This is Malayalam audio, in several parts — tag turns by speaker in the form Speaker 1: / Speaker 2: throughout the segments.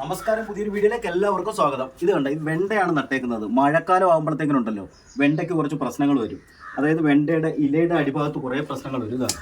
Speaker 1: നമസ്കാരം പുതിയൊരു വീഡിയോയിലേക്ക് എല്ലാവർക്കും സ്വാഗതം. ഇത് കണ്ട ഇത് വെണ്ടയാണ് നട്ടേക്കുന്നത്. മഴക്കാലം ആകുമ്പോഴത്തേക്കിനുണ്ടല്ലോ വെണ്ടയ്ക്ക് കുറച്ച് പ്രശ്നങ്ങൾ വരും. അതായത് വെണ്ടയുടെ ഇലയുടെ അടിഭാഗത്ത് കുറേ പ്രശ്നങ്ങൾ വരും ഇതാണ്.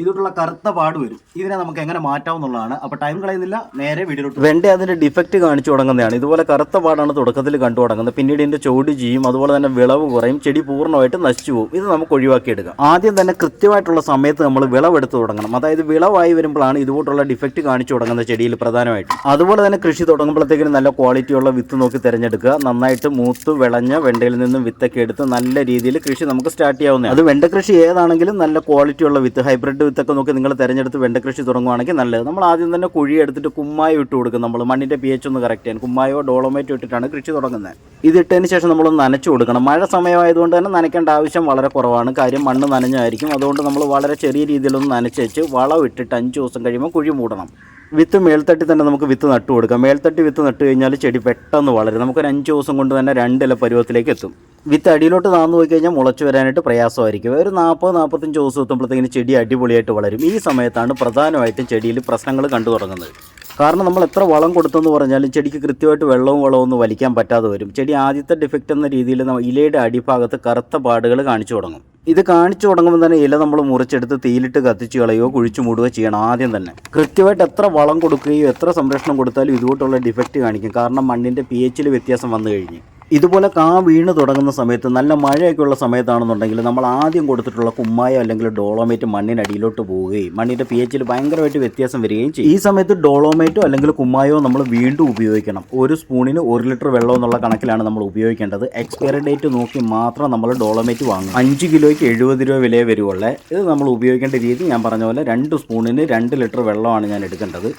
Speaker 1: ഇതിട്ടുള്ള കറുത്ത പാട് വരും. ഇതിനെ നമുക്ക് എങ്ങനെ മാറ്റാവുന്നതാണ് അപ്പോൾ ടൈം കളയുന്നില്ല നേരെ വീഡിയോയിലോട്ട് വെണ്ട അതിന്റെ ഡിഫക്റ്റ് കാണിച്ചു തുടങ്ങുന്നതാണ്. ഇതുപോലെ കറുത്ത പാടാണ് തുടക്കത്തിൽ കണ്ടു തുടങ്ങുന്നത്. പിന്നീട് ഇതിന്റെ ചോട് ചെയ്യും അതുപോലെ തന്നെ വിളവ് കുറയും ചെടി പൂർണമായിട്ട് നശിച്ചു പോകും. ഇത് നമുക്ക് ഒഴിവാക്കി എടുക്കാം ആദ്യം തന്നെ കൃത്യമായിട്ടുള്ള സമയത്ത് നമ്മൾ വിളവെടുത്ത് തുടങ്ങണം. അതായത് വിളവായി വരുമ്പോഴാണ് ഇതുപോലുള്ള ഡിഫക്റ്റ് കാണിച്ചു തുടങ്ങുന്ന ചെടിയിൽ പ്രധാനമായിട്ടും. അതുപോലെ തന്നെ കൃഷി തുടങ്ങുമ്പോഴത്തേക്കും നല്ല ക്വാളിറ്റിയുള്ള വിത്ത് നോക്കി തിരഞ്ഞെടുക്കുക. നന്നായിട്ട് മൂത്ത് വിളഞ്ഞ വെണ്ടയിൽ നിന്നും വിത്തൊക്കെ എടുത്ത് നല്ല രീതിയിൽ കൃഷി നമുക്ക് സ്റ്റാർട്ട് ചെയ്യാവുന്നതാണ്. അത് വെണ്ട കൃഷി ഏതാണെങ്കിലും നല്ല ക്വാളിറ്റിയുള്ള വിത്ത് ഹൈബ്രിഡ് വിത്തൊക്കെ നോക്കി നിങ്ങൾ തിരഞ്ഞെടുത്ത് വെണ്ട കൃഷി തുടങ്ങുവാണെങ്കിൽ നല്ലത്. നമ്മൾ ആദ്യം തന്നെ കുഴി എടുത്തിട്ട് കുമ്മായം ഇട്ട് കൊടുക്കും നമ്മൾ മണ്ണിന്റെ പി എച്ച് ഒന്ന് കറക്റ്റ് ചെയ്യാൻ. കുമ്മായോ ഡോളോമേറ്റോ ഇട്ടിട്ടാണ് കൃഷി തുടങ്ങുന്നത്. ഇത് ഇട്ടതിന് ശേഷം നമ്മളൊന്ന് നനച്ചു കൊടുക്കണം. മഴ സമയമായതുകൊണ്ട് തന്നെ നനയ്ക്കേണ്ട ആവശ്യം വളരെ കുറവാണ്. കാര്യം മണ്ണ് നനഞ്ഞായിരിക്കും. അതുകൊണ്ട് നമ്മൾ വളരെ ചെറിയ രീതിയിലൊന്ന് നനച്ച് വെച്ച് വളം ഇട്ടിട്ട് അഞ്ച് ദിവസം കഴിയുമ്പോൾ കുഴി മൂടണം. വിത്ത് മേൽത്തട്ടി തന്നെ നമുക്ക് വിത്ത് നട്ടു കൊടുക്കാം. മേൽത്തട്ടി വിത്ത് നട്ട് കഴിഞ്ഞാൽ ചെടി പെട്ടെന്ന് വളരും. നമുക്കൊരു അഞ്ച് ദിവസം കൊണ്ട് തന്നെ രണ്ടില പരുവത്തിലേക്ക് എത്തും. വിത്ത് അടിയിലോട്ട് താന്നു പോയി കഴിഞ്ഞാൽ മുളച്ചു വരാനായിട്ട് പ്രയാസമായിരിക്കും. ഒരു നാൽപ്പത് നാൽപ്പത്തഞ്ച് ദിവസം എത്തുമ്പോഴത്തേക്കിന് ചെടി അടിപൊളിയായിട്ട് വളരും. ഈ സമയത്താണ് പ്രധാനമായിട്ടും ചെടിയിൽ പ്രശ്നങ്ങൾ കണ്ടു തുടങ്ങുന്നത്. കാരണം നമ്മൾ എത്ര വളം കൊടുത്തെന്ന് പറഞ്ഞാലും ചെടിക്ക് കൃത്യമായിട്ട് വെള്ളവും വളവും ഒന്നും വലിക്കാൻ പറ്റാതെ വരും. ചെടി ആദ്യത്തെ ഡിഫക്റ്റ് എന്ന രീതിയിൽ ഇലയുടെ അടിഭാഗത്ത് കറുത്ത പാടുകൾ കാണിച്ചു തുടങ്ങും. ഇത് കാണിച്ചു തുടങ്ങുമ്പോൾ തന്നെ ഇല നമ്മൾ മുറിച്ചെടുത്ത് തീയിലിട്ട് കത്തിച്ച് കളയുകയോ കുഴിച്ചു മൂടുകയോ ചെയ്യണം ആദ്യം തന്നെ. കൃത്യമായിട്ട് എത്ര വളം കൊടുക്കുകയോ എത്ര സംരക്ഷണം കൊടുത്താലും ഇതുകൊണ്ടുള്ള ഡിഫക്റ്റ് കാണിക്കും. കാരണം മണ്ണിന്റെ പി എച്ചിൽ വ്യത്യാസം വന്നു കഴിഞ്ഞ്. ഇതുപോലെ കാ വീണ് തുടങ്ങുന്ന സമയത്ത് നല്ല മഴയൊക്കെ ഉള്ള സമയത്താണെന്നുണ്ടെങ്കിൽ നമ്മൾ ആദ്യം കൊടുത്തിട്ടുള്ള കുമ്മായോ അല്ലെങ്കിൽ ഡോളോമേറ്റ് മണ്ണിനടിയിലോട്ട് പോവുകയും മണ്ണിന്റെ പി എച്ചിൽ ഭയങ്കരമായിട്ട് വ്യത്യാസം വരികയും ചെയ്യും. ഈ സമയത്ത് ഡോളോമേറ്റോ അല്ലെങ്കിൽ കുമ്മായോ നമ്മൾ വീണ്ടും ഉപയോഗിക്കണം. ഒരു സ്പൂണിന് ഒരു ലിറ്റർ വെള്ളം എന്നുള്ള കണക്കിലാണ് നമ്മൾ ഉപയോഗിക്കേണ്ടത്. എക്സ്പയറി ഡേറ്റ് നോക്കി മാത്രം നമ്മൾ ഡോളോമേറ്റ് വാങ്ങും അഞ്ച് കിലോയ്ക്ക് എഴുപത് രൂപ വിലയെ വരുവുള്ളേ. ഇത് നമ്മൾ ഉപയോഗിക്കേണ്ട രീതി ഞാൻ പറഞ്ഞ പോലെ രണ്ട് സ്പൂണിന് രണ്ട് ലിറ്റർ വെള്ളമാണ് ഞാൻ എടുക്കേണ്ടത്.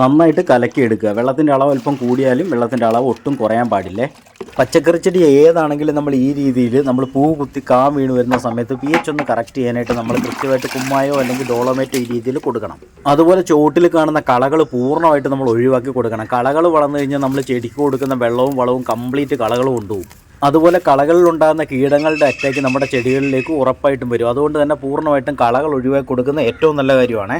Speaker 1: നന്നായിട്ട് കലക്കി എടുക്കുക. വെള്ളത്തിന്റെ അളവ് അല്പം കൂടിയാലും വെള്ളത്തിന്റെ അളവ് ഒട്ടും കുറയാൻ പാടില്ലേ. പച്ചക്കറി ചെടി ഏതാണെങ്കിലും നമ്മൾ ഈ രീതിയിൽ നമ്മൾ പൂ കുത്തി കാ വീണ് വരുന്ന സമയത്ത് പി എച്ച് ഒന്ന് കറക്റ്റ് ചെയ്യാനായിട്ട് നമ്മൾ കൃത്യമായിട്ട് കുമ്മായോ അല്ലെങ്കിൽ ഡോളോമേറ്റോ ഈ രീതിയിൽ കൊടുക്കണം. അതുപോലെ ചോട്ടിൽ കാണുന്ന കളകൾ പൂർണമായിട്ട് നമ്മൾ ഒഴിവാക്കി കൊടുക്കണം. കളകൾ വളർന്നു കഴിഞ്ഞാൽ നമ്മൾ ചെടിക്ക് കൊടുക്കുന്ന വെള്ളവും വളവും കംപ്ലീറ്റ് കളകളും കൊണ്ടുപോകും. അതുപോലെ കളകളിൽ ഉണ്ടാകുന്ന കീടങ്ങളുടെ അറ്റാക്ക് നമ്മുടെ ചെടികളിലേക്ക് ഉറപ്പായിട്ടും വരും. അതുകൊണ്ട് തന്നെ പൂർണമായിട്ടും കളകൾ ഒഴിവാക്കി കൊടുക്കുന്ന ഏറ്റവും നല്ല കാര്യമാണ്.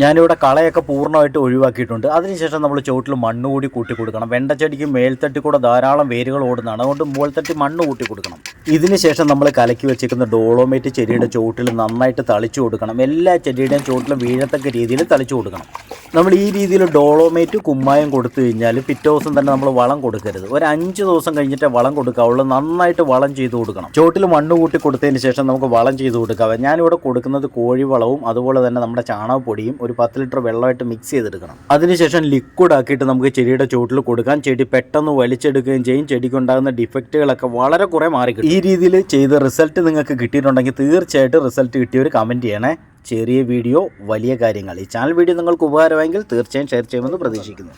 Speaker 1: ഞാനിവിടെ കളയൊക്കെ പൂർണമായിട്ട് ഒഴിവാക്കിയിട്ടുണ്ട്. അതിനുശേഷം നമ്മൾ ചുവട്ടിൽ മണ്ണ് കൂടി കൂട്ടി കൊടുക്കണം. വെണ്ടച്ചെടിക്ക് മേൽത്തട്ടി കൂടെ ധാരാളം വേരുകൾ ഓടുന്നതാണ്. അതുകൊണ്ട് മുകൾത്തട്ടി മണ്ണ് കൂട്ടി കൊടുക്കണം. ഇതിനുശേഷം നമ്മൾ കലക്കി വെച്ചിരിക്കുന്ന ഡോളോമേറ്റ് ചെടിയുടെ ചുവട്ടിൽ നന്നായിട്ട് തളിച്ചു കൊടുക്കണം. എല്ലാ ചെടിയുടെയും ചുവട്ടിലും വീഴത്തക്ക രീതിയിൽ തളിച്ചു കൊടുക്കണം. നമ്മൾ ഈ രീതിയിൽ ഡോളോമേറ്റ് കുമ്മായം കൊടുത്തു കഴിഞ്ഞാൽ പിറ്റേ ദിവസം തന്നെ നമ്മൾ വളം കൊടുക്കരുത്. ഒരു അഞ്ച് ദിവസം കഴിഞ്ഞിട്ട് വളം കൊടുക്കാവുള്ളൂ. നന്നായിട്ട് വളം ചെയ്ത് കൊടുക്കണം. ചുവട്ടിൽ മണ്ണ് കൂട്ടി കൊടുത്തതിന് ശേഷം നമുക്ക് വളം ചെയ്ത് കൊടുക്കാം. ഞാനിവിടെ കൊടുക്കുന്നത് കോഴിവളവും അതുപോലെ തന്നെ നമ്മുടെ ചാണകപ്പൊടിയും ഒരു പത്ത് ലിറ്റർ വെള്ളമായിട്ട് മിക്സ് ചെയ്തെടുക്കണം. അതിനുശേഷം ലിക്വിഡ് ആക്കിയിട്ട് നമുക്ക് ചെടിയുടെ ചുവട്ടിൽ കൊടുക്കാം. ചെടി പെട്ടെന്ന് വലിച്ചെടുക്കുകയും ചെയ്യും. ചെടിക്കുണ്ടാകുന്ന ഡിഫക്റ്റുകളൊക്കെ വളരെ കുറേ മാറി. ഈ രീതിയിൽ ചെയ്ത റിസൾട്ട് നിങ്ങൾക്ക് കിട്ടിയിട്ടുണ്ടെങ്കിൽ തീർച്ചയായിട്ടും റിസൾട്ട് കിട്ടിയവർ കമന്റ് ചെയ്യണേ. ചെറിയ വീഡിയോ വലിയ കാര്യങ്ങൾ. ഈ ചാനൽ വീഡിയോ നിങ്ങൾക്ക് ഉപകാരമായെങ്കിൽ തീർച്ചയായും ഷെയർ ചെയ്യുമെന്ന് പ്രതീക്ഷിക്കുന്നു.